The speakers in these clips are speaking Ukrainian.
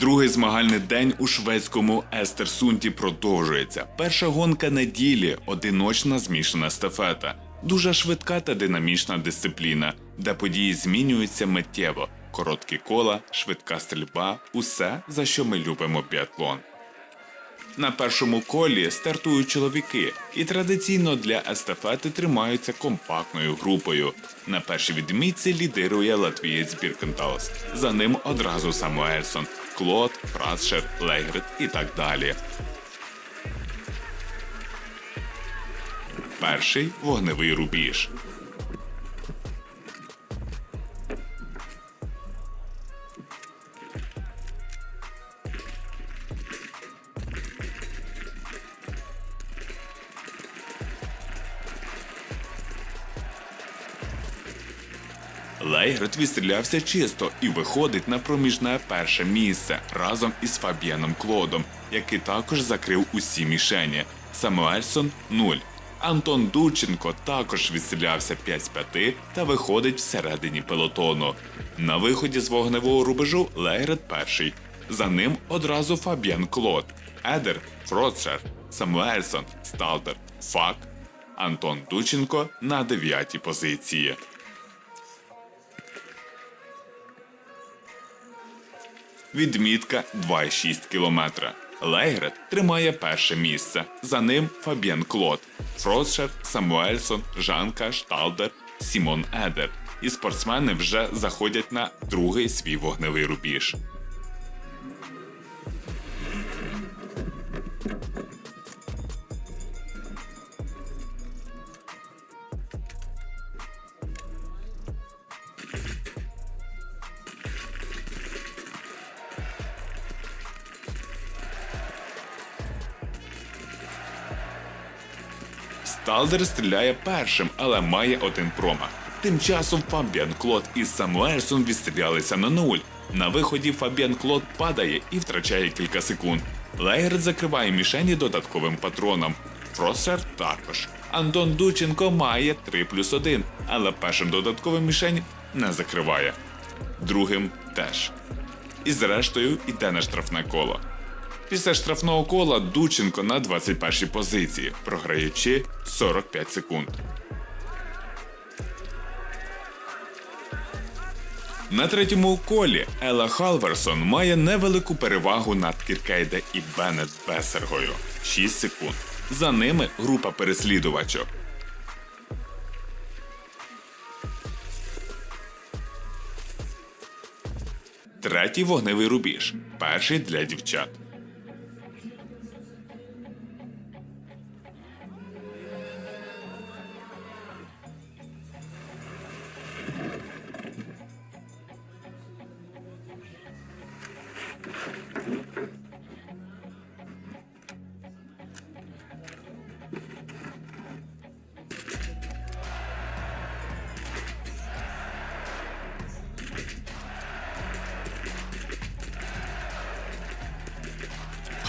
Другий змагальний день у шведському Естерсунті продовжується. Перша гонка неділі одиночна змішана естафета. Дуже швидка та динамічна дисципліна, де події змінюються миттєво. Короткі кола, швидка стрільба усе, за що ми любимо біатлон. На першому колі стартують чоловіки, і традиційно для естафети тримаються компактною групою. На першій відмітці лідирує латвієць Біркенталс. За ним одразу Самуельсон, Клод, Фрасшер, Легрид і так далі. Перший вогневий рубіж. Лейгрет відстрілявся чисто і виходить на проміжне перше місце разом із Фабіаном Клодом, який також закрив усі мішені. Самуельсон 0. Антон Дученко також відстрілявся 5 з 5 та виходить всередині пелотону. На виході з вогневого рубежу Лейгрет перший. За ним одразу Фабіан Клод, Едер, Фроцер, Самуельсон, Сталдер, Фак, Антон Дученко на дев'ятій позиції. Відмітка 2,6 км. Лейгрет тримає перше місце. За ним Фабіан Клод, Фросшер, Самуельсон, Жанка, Шталдер, Сімон Едер. І спортсмени вже заходять на другий свій вогневий рубіж. Сталдер стріляє першим, але має один промах. Тим часом Фабіан Клод і Самуельсон відстрілялися на нуль. На виході Фабіан Клод падає і втрачає кілька секунд. Лейгер закриває мішені додатковим патроном. Фросер також. Антон Дученко має 3 плюс 1, але першим додатковим мішень не закриває. Другим теж. І зрештою йде на штрафне коло. Після штрафного кола Дученко на 21-й позиції, програючи 45 секунд. На третьому колі Ела Халверсон має невелику перевагу над Кіркейде і Беннет Бесергою 6 секунд. За ними група переслідувачок. Третій вогневий рубіж. Перший для дівчат.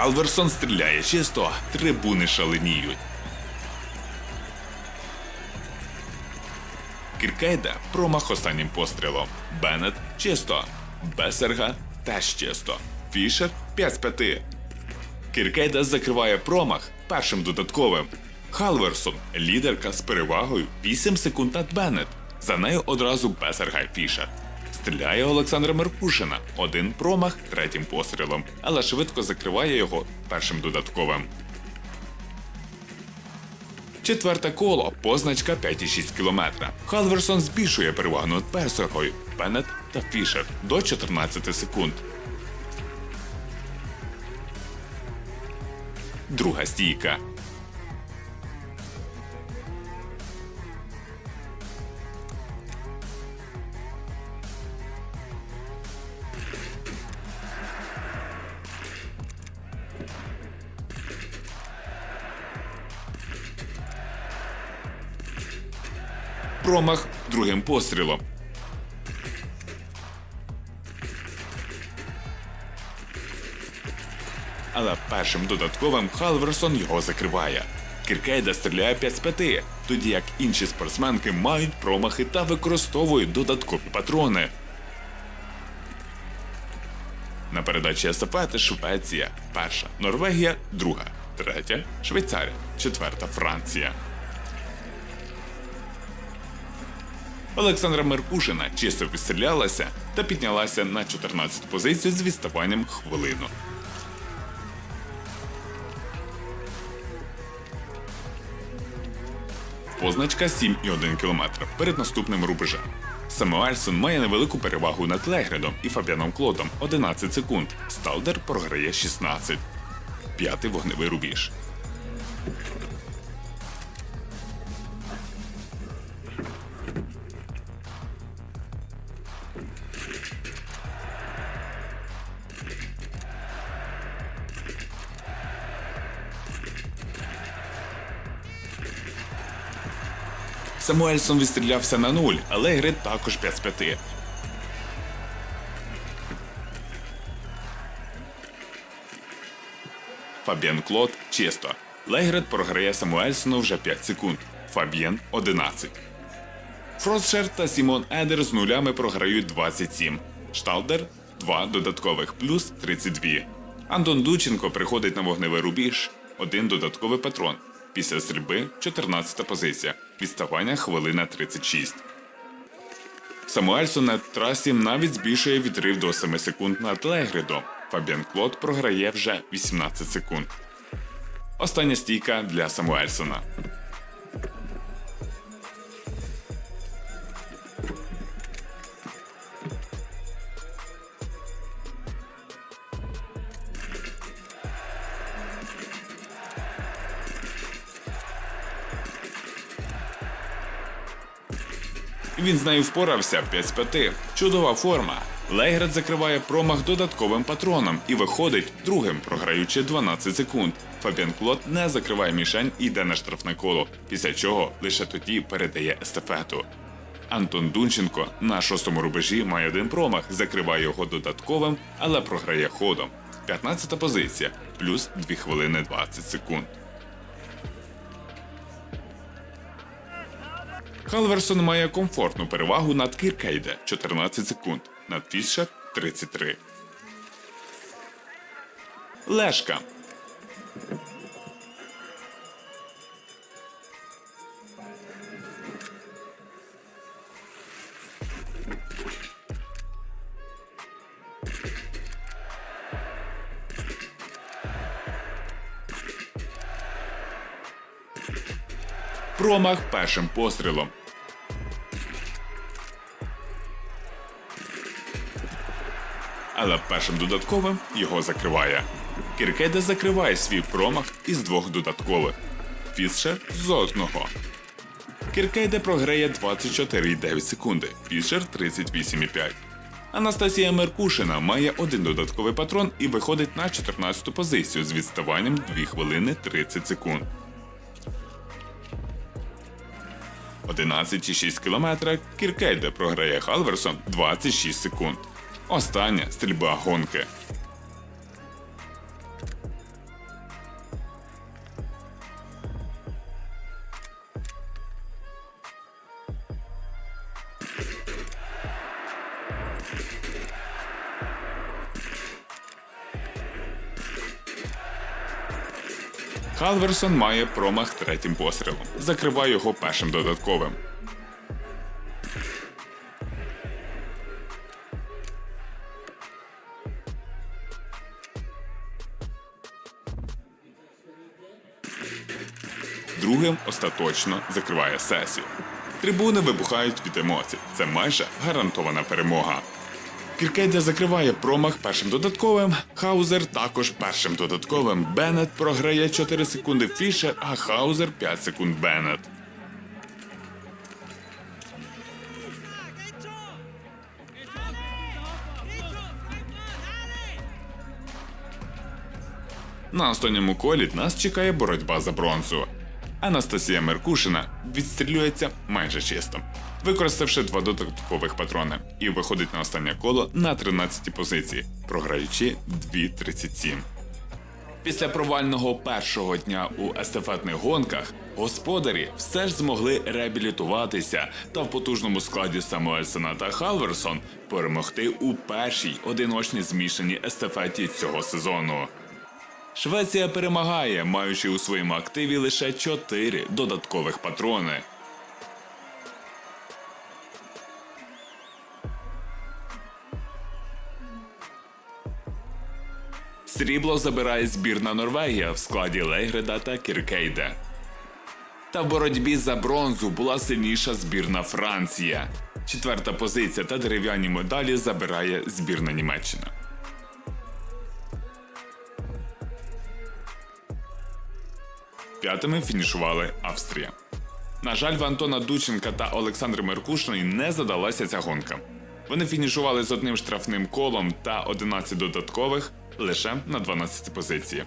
Халверсон стріляє чисто, трибуни шаленіють. Кіркейда промах останнім пострілом. Беннет чисто. Бесерга теж чисто. Фішер 5 з 5. Кіркейда закриває промах першим додатковим. Халверсон лідерка з перевагою 8 секунд над Беннет. За нею одразу Бесерга і Фішер. Стріляє Олександра Меркушина. Один промах третім пострілом, але швидко закриває його першим додатковим. Четверте коло, позначка 5,6 км. Халверсон збільшує перевагу над Персергою, Беннет та Фішер до 14 секунд. Друга стійка. Промах другим пострілом. Але першим додатковим Халверсон його закриває. Кіркейда стріляє 5 з 5, тоді як інші спортсменки мають промахи та використовують додаткові патрони. На передачі естафети Швеція, перша, Норвегія, друга, третя, Швейцарія, четверта Франція. Олександра Меркушина чисто відстрілялася та піднялася на 14 позицію з відставанням хвилину. Позначка 7,1 км перед наступним рубежем. Самуельсон має невелику перевагу над Легредом і Фабіаном Клодом 11 секунд. Сталдер програє 16. П'ятий вогневий рубіж. Самуельсон відстрілявся на нуль, але Грид також 5 з 5. Фабіан Клод чисто. Лейгред програє Самуельсону вже 5 секунд. Фабіен 11. Фростшер та Сімон Едер з нулями програють 27. Шталдер 2 додаткових плюс 32. Антон Дученко приходить на вогневий рубіж. Один додатковий патрон. Після стрільби 14 позиція. Відставання хвилина 36. Самуельсон на трасі навіть збільшує відрив до 7 секунд над Легридом. Фабіан Клод програє вже 18 секунд. Остання стійка для Самуельсона. Він з нею впорався 5 з 5. Чудова форма. Лейград закриває промах додатковим патроном і виходить другим, програючи 12 секунд. Фабіан Клод не закриває мішень і йде на штрафне коло, після чого лише тоді передає естафету. Антон Дунченко на шостому рубежі має один промах, закриває його додатковим, але програє ходом. 15 позиція, плюс 2 хвилини 20 секунд. Халверсон має комфортну перевагу над Кіркейде 14 секунд, над Фішер 33. Лешка. Промах першим пострілом. Але першим додатковим його закриває. Кіркеде закриває свій промах із двох додаткових. Фісшер з одного. Кіркейде програє 24,9 секунди, Фішер 38,5. Анастасія Меркушина має один додатковий патрон і виходить на 14 позицію з відставанням 2 хвилини 30 секунд. 11,6 км Кіркейде програє Халверсон 26 секунд. Остання стрільба гонки. Халверсон має промах третім пострілом. Закриває його першим додатковим. Другим остаточно закриває сесію. Трибуни вибухають від емоцій. Це майже гарантована перемога. Кіркейдя закриває промах першим додатковим. Хаузер також першим додатковим. Беннет програє 4 секунди Фішер, а Хаузер 5 секунд Беннет. На останньому колі нас чекає боротьба за бронзу. Анастасія Меркушина відстрілюється майже чисто, використавши два додаткових патрони, і виходить на останнє коло на 13 позиції, програючи 2.37. Після провального першого дня у естафетних гонках господарі все ж змогли реабілітуватися та в потужному складі Самуельсона та Халверсон перемогти у першій одиночній змішаній естафеті цього сезону. Швеція перемагає, маючи у своєму активі лише 4 додаткових патрони. Срібло забирає збірна Норвегія в складі Лейгреда та Кіркейде. Та в боротьбі за бронзу була сильніша збірна Франція. Четверта позиція та дерев'яні медалі забирає збірна Німеччина. П'ятими фінішували Австрія. На жаль, в Антона Дученка та Олександри Меркушної не задалася ця гонка. Вони фінішували з одним штрафним колом та 11 додаткових лише на 12 позиції.